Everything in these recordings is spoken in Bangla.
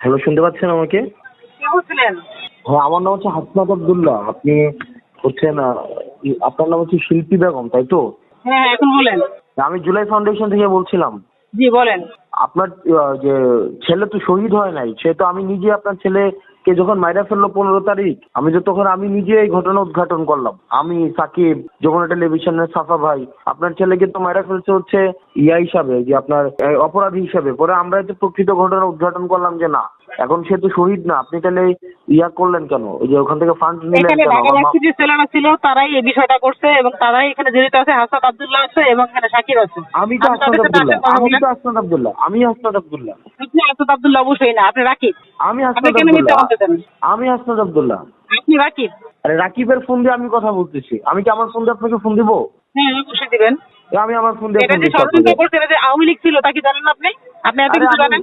হ্যালো শুনতে পাচ্ছেন আমাকে? হ্যাঁ আমার নাম হচ্ছে হাসনাত আব্দুল্লাহ। আপনি হচ্ছেন আপনার নাম হচ্ছে শিল্পী বেগম তাই তো? হ্যাঁ হ্যাঁ এখন বলেন। আমি জুলাই ফাউন্ডেশন থেকে বলছিলাম। জি বলেন। আপনার যে ছেলে তো শহীদ হয় নাই সে তো আমি নিজে আপনার ছেলেকে যখন মাইরা ফেলল পনেরো তারিখ আমি তো তখন আমি নিজে এই ঘটনা উদ্ঘাটন করলাম। আমি সাকিব যখন টেলিভিশনের সাফা ভাই আপনার ছেলেকে তো মাইরা ফেলছে হচ্ছে ইয়া হিসাবে যে আপনার অপরাধী হিসাবে। পরে আমরা তো প্রকৃত ঘটনা উদ্ঘাটন করলাম যে না এখন সে তো শহীদ না আপনি তাহলে ইয়া করলেন কেন? ওই যে ওখান থেকে ফান্ড নিলেন কেন? ছেলেরা ছিল তারাই এই বিষয়টা করছে এবং তারাই এখানে জড়িত আছে। হাসান আব্দুল্লাহ আছে এবং এখানে শাকির আছে। আমি তো সাথে আবদুল্লাহ। আমি। তো হাসনাত আবদুল্লাহ। আমি হাসনাত আবদুল্লাহ। আপনি হাসান আব্দুল্লাহ অবশ্যই না আপনি রাকিব। আমি আপনি কেন মিথ্যা আমি হাসনাত আবদুল্লাহ। আপনি রাকিব। আরে রাকিবের ফোন দিয়ে আমি কথা বলতেছি। আমি কি আমার ফোন দিয়ে আপনাকে ফোন দিব? হ্যাঁ অবশ্যই দিবেন। আমি আমার ফোন দিয়ে এটা যে ষড়যন্ত্র করছে এটা যে আওয়ামী লীগ ছিল তা কি জানেন আপনি? আপনি এত কিছু জানেন?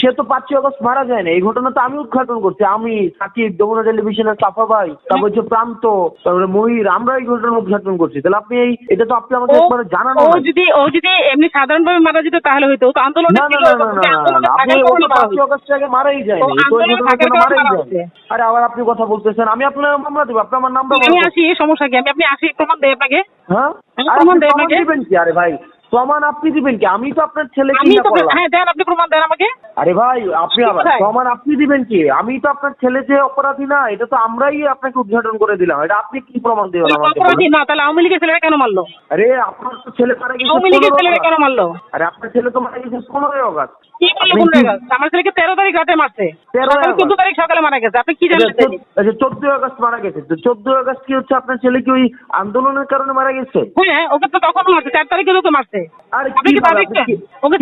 সে তো পাঁচই আগস্ট মারা যায় না এই ঘটনা তো আমি উদ্ঘাটন করছি। আমি সাকিব যমুনা টেলিভিশনের সাফা ভাই তারপর হচ্ছে প্রান্ত তারপরে মহির আমরা এই ঘটনা উদ্ঘাটন করছি। তাহলে আপনি এই এটা তো আপনি আমাকে ও একবারে জানানো ও যদি ও যদি এমনি সাধারণভাবে মারা যেত তাহলে হয়তো তো আন্দোলনে না না না না না সে না না, আন্দোলনে আপনি ও তো পাঁচই। আগস্ট আগে মারাই তো এই কারণে মারাই হয়েছে। আরে আবার আপনি কথা বলতেছেন আমি আপনার মামলা দেবো আপনার আমার আমি আসি সমস্যা কি? আমি আপনি আসি প্রমাণ দেয় আপনাকে হ্যাঁ? প্রমাণ দেই আপনাকে। আরে ভাই প্রমাণ আপনি দিবেন কি? আমি তো আপনার ছেলেকে আমি তো হ্যাঁ দেন আপনি প্রমাণ দেন আমাকে। আরে ভাই আপনি আবার প্রমাণ আপনি দিবেন কি? আমি তো আপনার ছেলে যে অপরাধী না এটা তো আমরাই আপনাকে উদ্ঘাটন করে দিলাম। এটা আপনি কি প্রমাণ দেবেন আমাকে অপরাধী না তাহলে আওয়ামী লীগের ছেলেরা কেন মারলো? আরে আপনার তো ছেলে মারা গেছে আওয়ামী লীগের ছেলেরা কেন মারলো? আরে আপনার ছেলে তো মারা গেছে কি বলল আমার ছেলেকে তেরো তারিখ রাতে মারছে। 13 সকালে আগস্ট। চোদ্দ তারিখ সকালে মারা গেছে। আপনি কি জানেন আচ্ছা চোদ্দই আগস্ট মারা গেছে। তো চোদ্দই আগস্ট কি হচ্ছে? আপনার ছেলে কি ওই আন্দোলনের কারণে মারা গেছে? হ্যাঁ ওকে তো তখন মারছে চার তারিখে ওকে মারছে। আরে আপনি কি ওকে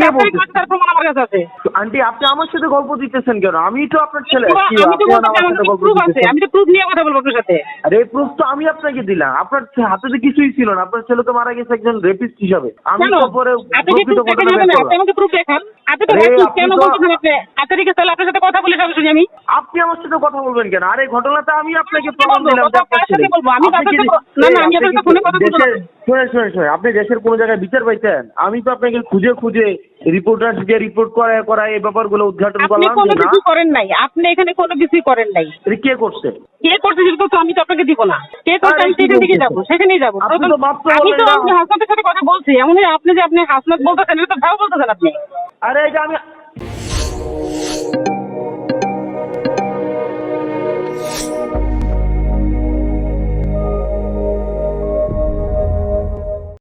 তার প্রমাণ আমার কাছে আছে। আন্টি আপনি আমার সাথে গল্প দিতেছেন কেন? আমি তো আপনার ছেলে। আমি তো আপনি বলতে আমার আমার সাথে গল্প প্রুফ আছে। আমি তো প্রুফ নিয়ে কথা বলব আপনার সাথে। আরে প্রুফ তো আমি আপনাকে দিলাম। আপনার হাতে তো কিছুই ছিল না। আপনার ছেলে তো মারা গেছে একজন রেপিস্ট হিসাবে। আমি কেন? তো পরে আপনি। আমাকে প্রুফ দেখান। তো কেন বলতেছেন আপনি? আচ্ছা ঠিক আছে তাহলে আপনার সাথে কথা বলে সব শুনি আমি। আপনি আমার সাথে কথা বলবেন কেন? আরে ঘটনাটা আমি আপনাকে প্রমাণ দিলাম? আমি না, না, আমি আপনার সাথে ফোনে কথা বলব শুনেন শুনেন শুনেন আপনি দেশের কোনো জায়গায় বিচার পাইছেন? আমি তো আপনাকে খুঁজে খুঁজে রিপোর্টার দিয়ে রিপোর্ট করায় করায় এই ব্যাপারগুলো উদ্ঘাটন আপনি করলাম কোনো যে না। কিছু করেন নাই। আপনি এখানে কোনো কিছুই করেন নাই। এটা কে করছে? কে করছে সেটা তো আমি তো আপনাকে দিব না। কে করছে আরে, আমি কি সেখান থেকে? যাব সেখানেই যাব। আপনি তো মাত্র আমি তো বললেন আপনি হাসনাতের সাথে কথা বলছি। এমন আপনি যে আপনি হাসনাত বলতেছেন এটা তো ভালো বলতেছেন আপনি। আরে এটা আমি